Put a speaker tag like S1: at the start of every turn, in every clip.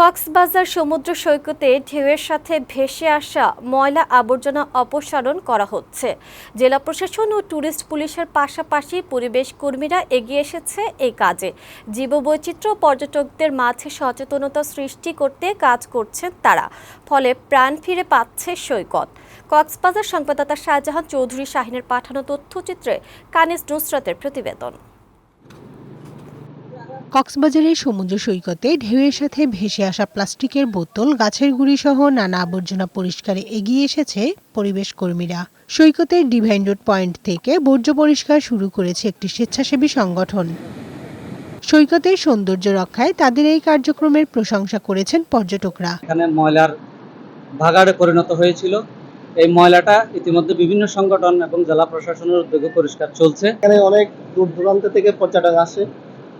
S1: কক্সবাজার সমুদ্র সৈকতে ঢেউয়ের সাথে ভেসে আসা ময়লা আবর্জনা অপসারণ করা হচ্ছে। জেলা প্রশাসন ও ট্যুরিস্ট পুলিশের পাশাপাশি পরিবেশ কর্মীরা এগিয়ে এসেছে এই কাজে। জীববৈচিত্র্য পর্যটকদের মাঝে সচেতনতা সৃষ্টি করতে কাজ করছেন তারা, ফলে প্রাণ ফিরে পাচ্ছে সৈকত। কক্সবাজার সংবাদদাতা শাহজাহান চৌধুরী শাহিনের পাঠানো তথ্যচিত্রে কানিস নুসরাতের প্রতিবেদন।
S2: কক্সবাজারের সমুদ্র সৈকতে ঢেউয়ের সাথে ভেসে আসা প্লাস্টিকের বোতল গাছের গুঁড়ি সহ নানা আবর্জনা পরিষ্কারে এগিয়ে এসেছে পরিবেশ কর্মীরা। সৈকতের ডিভাইন রোড পয়েন্ট থেকে বর্জ্য পরিষ্কার শুরু করেছে একটি স্বেচ্ছাসেবী সংগঠন। সৈকতের সৌন্দর্য রক্ষায় তাদের এই কার্যক্রমের প্রশংসা করেছেন পর্যটকরা।
S3: এখানে ময়লার ভাগাড়ে পরিণত হয়েছিল। এই ময়লাটা ইতিমধ্যে বিভিন্ন সংগঠন এবং জেলা প্রশাসনের উদ্যোগে পরিষ্কার চলছে।
S4: এখানে অনেক দূর দূরান্ত থেকে পর্যটক আসে।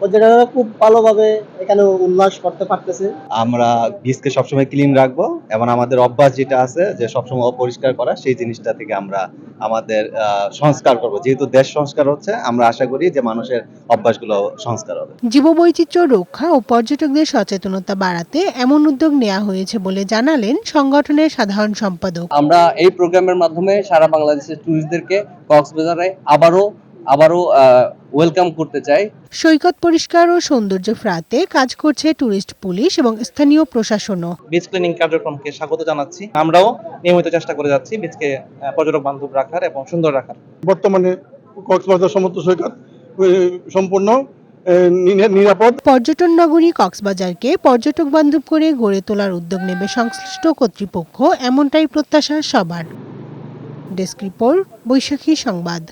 S4: পর্যটকরা খুব ভালোভাবে এখানে উল্লাস করতে পারতেছে।
S5: আমরা বীজকে সবসময় ক্লিন রাখব এবং আমাদের অভ্যাস যেটা আছে যে সবসময় অপরিষ্কার করা সেই জিনিসটা থেকে আমরা আমাদের সংস্কার করব। যেহেতু দেশ সংস্কার হচ্ছে আমরা আশা করি যে মানুষের অভ্যাসগুলো সংস্কার হবে।
S2: জীববৈচিত্র্য রক্ষা ও পর্যটকদের সচেতনতা বাড়াতে এমন উদ্যোগ নেওয়া হয়েছে বলে জানালেন সংগঠনের সাধারণ সম্পাদক।
S6: আমরা এই প্রোগ্রামের মাধ্যমে সারা বাংলাদেশের ট্যুরিস্টদেরকে কক্সবাজারে আবারও আবারও ওয়েলকাম করতে চাই।
S2: সৈকত পরিষ্কার ও সৌন্দর্য ফ্রাতে কাজ করছে ট্যুরিস্ট পুলিশ এবং স্থানীয় প্রশাসনও।
S7: বীজ ক্লিনিং কার্যক্রমকে স্বাগত জানাচ্ছি। আমরাও নিয়মিত চেষ্টা করে যাচ্ছি আহ, পর্যটক বান্ধব রাখার এবং সুন্দর রাখার।
S4: বর্তমানে কক্সবাজার সমুদ্র সৈকত সম্পূর্ণ নিরাপদ।
S2: পর্যটন নগরী কক্সবাজারকে পর্যটক বান্ধব করে গড়ে তোলার উদ্যোগ নেবে সংশ্লিষ্ট কর্তৃপক্ষ এমনটাই প্রত্যাশা সবার। ডেস্ক রিপোর্ট বৈশাখী সংবাদ।